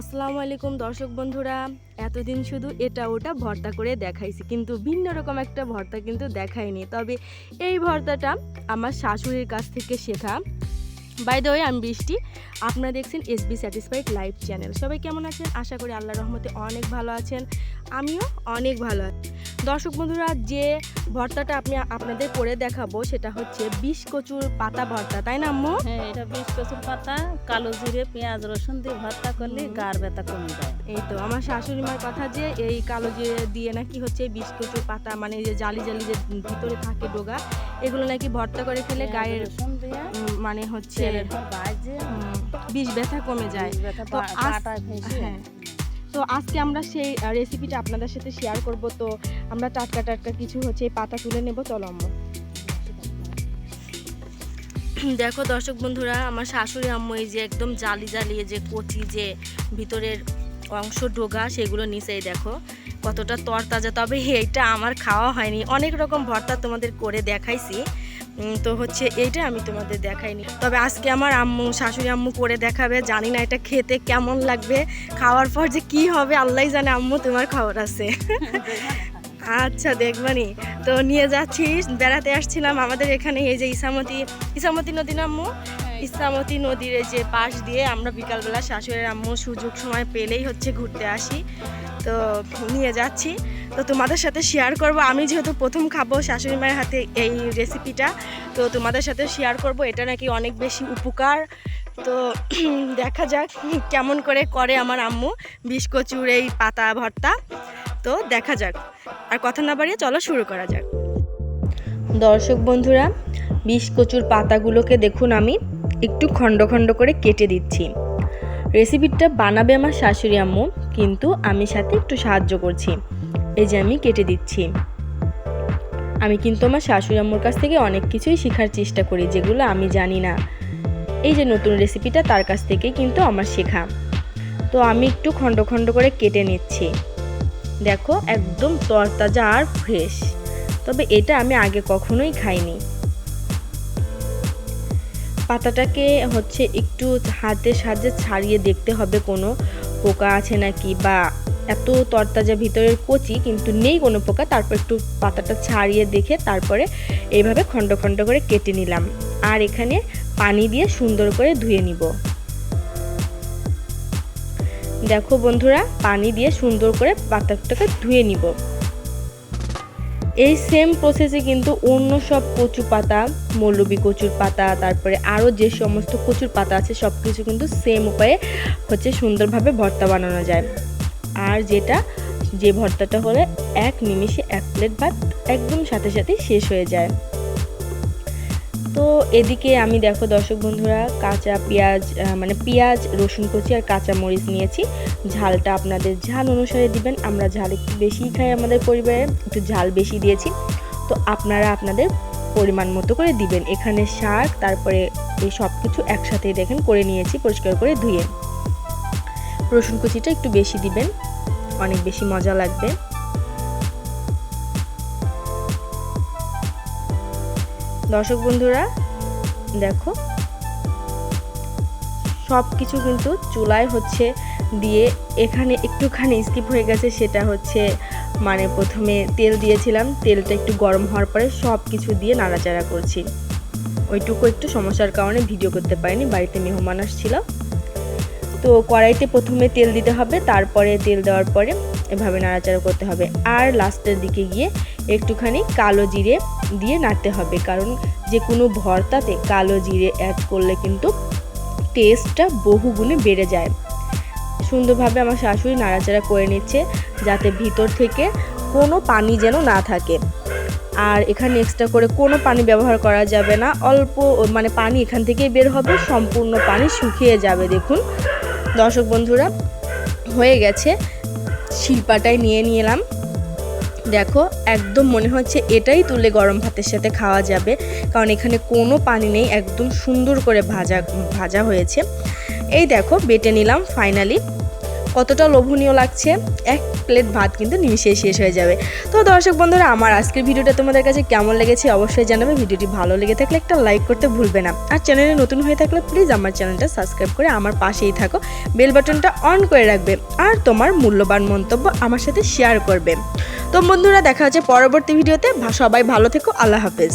আসসালামু আলাইকুম দর্শক বন্ধুরা। এতদিন শুধু এটা ওটা ভর্তা করে দেখাইছি, কিন্তু ভিন্ন রকম একটা ভর্তা কিন্তু দেখাইনি। তবে এই ভর্তাটা আমার শাশুড়ির কাছ থেকে শেখা। বাই দ্য ওয়ে আমি বৃষ্টি। আপনারা দেখছেন এসবি স্যাটিসফাইড লাইভ চ্যানেল সবাই কেমন আছেন? আশা করি আল্লাহ রহমতে অনেক ভালো আছেন। আমিও অনেক ভালো আছি। দর্শক বন্ধুরা যে ভর্তাটা আপনি আপনাদের করে দেখাবো সেটা হচ্ছে বিষ কচুর পাতা ভর্তা তাই না আম্মু হ্যাঁ এটা বিষ কচুর পাতা কালো জিরে পেঁয়াজ রসুন দিয়ে ভর্তা করলে। গার ব্যথা কমে যায় এই তো আমার শাশুড়ি মার কথা যে এই কালো জিরে দিয়ে নাকি হচ্ছে বিষ কচুর পাতা মানে যে জালি জালি যে ভিতরে থাকে ডোগা এগুলো নাকি ভর্তা করে খেলে গায়ের মানে হচ্ছে বিষ ব্যথা কমে যায় তো হ্যাঁ। তো আজকে আমরা সেই রেসিপিটা আপনাদের সাথে শেয়ার করব। তো আমরা টাটকা টাটকা কিছু হচ্ছে পাতা তুলে নেব। চলো আম্মু দেখো দর্শক বন্ধুরা, আমার শাশুড়ি, আম্মু এই যে একদম জালি জ্বালিয়ে যে কচি যে ভিতরের অংশ ডোগা, সেগুলো নিচেই দেখো। কতটা তরতাজা, তবে এইটা আমার খাওয়া হয়নি। অনেক রকম ভর্তা তোমাদের করে দেখাইছি। তো হচ্ছে এইটা আমি তোমাদের দেখাইনি। তবে আজকে আমার আম্মু শাশুড়ি আম্মু করে দেখাবে জানি না এটা খেতে কেমন লাগবে খাওয়ার পর যে কি হবে আল্লাহ জানে আম্মু তোমার খবর আছে। আচ্ছা দেখবানি। তো নিয়ে যাচ্ছি বেড়াতে আসছিলাম আমাদের এখানে এই যে ইসামতি ইসামতি নদী নাম্মু ইসামতি নদীর এই যে পাশ দিয়ে আমরা বিকালবেলা শাশুড়ির আম্মু সুযোগ সময় পেলেই হচ্ছে ঘুরতে আসি। তো নিয়ে যাচ্ছি। তো তোমাদের সাথে শেয়ার করব। আমি যেহেতু প্রথম খাব শাশুড়ি মায়ের হাতে এই রেসিপিটা তো তোমাদের সাথে শেয়ার করব। এটা নাকি অনেক বেশি উপকার। তো দেখা যাক কেমন করে করে আমার আম্মু বিস্কচুর এই পাতা, ভর্তা। তো দেখা যাক। আর কথা না বাড়িয়ে চলো শুরু করা যাক। দর্শক বন্ধুরা বিষ কচুর পাতাগুলোকে দেখুন আমি একটু খণ্ড খণ্ড করে কেটে দিচ্ছি। রেসিপিটা বানাবে আমার শাশুড়ি আম্মু। কিন্তু আমি সাথে একটু সাহায্য করছি। এই যে আমি কেটে দিচ্ছি। আমি কিন্তু আমার শাশুড়ি আম্মুর কাছ থেকে অনেক কিছুই শেখার চেষ্টা করি, যেগুলো আমি জানি না। এই যে নতুন রেসিপিটা তার কাছ থেকে কিন্তু আমার শেখা। তো আমি একটু খণ্ড খণ্ড করে কেটে নিচ্ছি। দেখো, একদম তরতাজা আর ফ্রেশ তবে এটা আমি আগে কখনোই খাইনি। পাতাটাকে হচ্ছে একটু হাতের সাহায্যে ছাড়িয়ে দেখতে হবে কোনো। পোকা আছে নাকি বা এত তরতাজা ভিতরের কচি কিন্তু নেই কোনো পোকা, তারপর একটু পাতাটা ছাড়িয়ে দেখে তারপরে এইভাবে খণ্ড খণ্ড করে কেটে নিলাম। আর এখানে পানি দিয়ে সুন্দর করে ধুয়ে নিব। দেখো বন্ধুরা, পানি দিয়ে সুন্দর করে পাতাটাকে ধুয়ে নিব। এই সেম প্রসেসে কিন্তু অন্য সব কচু পাতা মৌলবি কচুর পাতা, তারপরে আরও যে সমস্ত কচুর পাতা আছে সব কিছু কিন্তু সেম উপায়ে হচ্ছে সুন্দরভাবে ভর্তা বানানো যায়। আর যেটা, যে ভর্তাটা হলে এক নিমিষে এক প্লেট ভাত একদম সাথে সাথে শেষ হয়ে যায়। তো এদিকে আমি দেখো দর্শক বন্ধুরা, কাঁচা পেঁয়াজ মানে পেঁয়াজ, রসুন কুচি আর কাঁচা মরিচ নিয়েছি। ঝালটা আপনাদের ঝাল অনুসারে দিবেন, আমরা ঝাল একটু বেশিই খাই আমাদের পরিবারে, একটু ঝাল বেশি দিয়েছি। তো আপনারা আপনাদের পরিমাণ মতো করে দিবেন। এখানে শাক, তারপরে এই সব কিছু একসাথেই দেখেন, করে নিয়েছি, পরিষ্কার করে ধুয়ে। রসুন কুচিটা একটু বেশি দিবেন, অনেক বেশি মজা লাগবে। দর্শক বন্ধুরা, দেখো সব কিছু কিন্তু চুলায় হচ্ছে দিয়ে এখানে একটুখানি স্কিপ হয়ে গেছে, সেটা হচ্ছে মানে প্রথমে তেল দিয়েছিলাম, তেলটা একটু গরম হওয়ার পরে সব কিছু দিয়ে নাড়াচাড়া করছি। ওইটুকু একটু সমস্যার কারণে ভিডিও করতে পারিনি, বাড়িতে মেহমান আসছিল। তো কড়াইতে প্রথমে তেল দিতে হবে, তারপরে তেল দেওয়ার পরে এভাবে নাড়াচাড়া করতে হবে। আর লাস্টের দিকে গিয়ে একটুখানি কালো জিরে দিয়ে নাড়তে হবে, কারণ যে কোনো ভর্তাতে কালো জিরে অ্যাড করলে কিন্তু টেস্টটা বহুগুণে বেড়ে যায়। সুন্দরভাবে আমার শাশুড়ি নাড়াচাড়া করে নিচ্ছে, যাতে ভিতর থেকে কোনো পানি যেন না থাকে। আর এখানে এক্সট্রা করে কোনো পানি ব্যবহার করা যাবে না, অল্প মানে পানি এখান থেকেই বের হবে, সম্পূর্ণ পানি শুকিয়ে যাবে, দেখুন। দর্শক বন্ধুরা, হয়ে গেছে। শিল্পাটাই নিয়ে নিলাম। দেখো, একদম মনে হচ্ছে এটাই তুলে গরম ভাতের সাথে খাওয়া যাবে। কারণ এখানে কোনো পানি নেই, একদম সুন্দর করে ভাজা ভাজা হয়েছে। এই দেখো, বেটে নিলাম ফাইনালি কতটা লোভনীয় লাগছে? এক প্লেট ভাত কিন্তু নিমিশে শেষ হয়ে যাবে। তো দর্শক বন্ধুরা, আমার আজকের ভিডিওটা তোমাদের কাছে কেমন লেগেছে অবশ্যই জানাবে। ভিডিওটি ভালো লেগে থাকলে একটা লাইক করতে ভুলবে না। আর চ্যানেলে নতুন হয়ে থাকলে প্লিজ আমার চ্যানেলটা সাবস্ক্রাইব করে আমার পাশেই থাকো। বেল বাটনটা অন করে রাখবে আর তোমার মূল্যবান মন্তব্য আমার সাথে শেয়ার করবে। তো বন্ধুরা, দেখা হচ্ছে পরবর্তী ভিডিওতে। সবাই ভালো থেকো, আল্লাহ হাফেজ।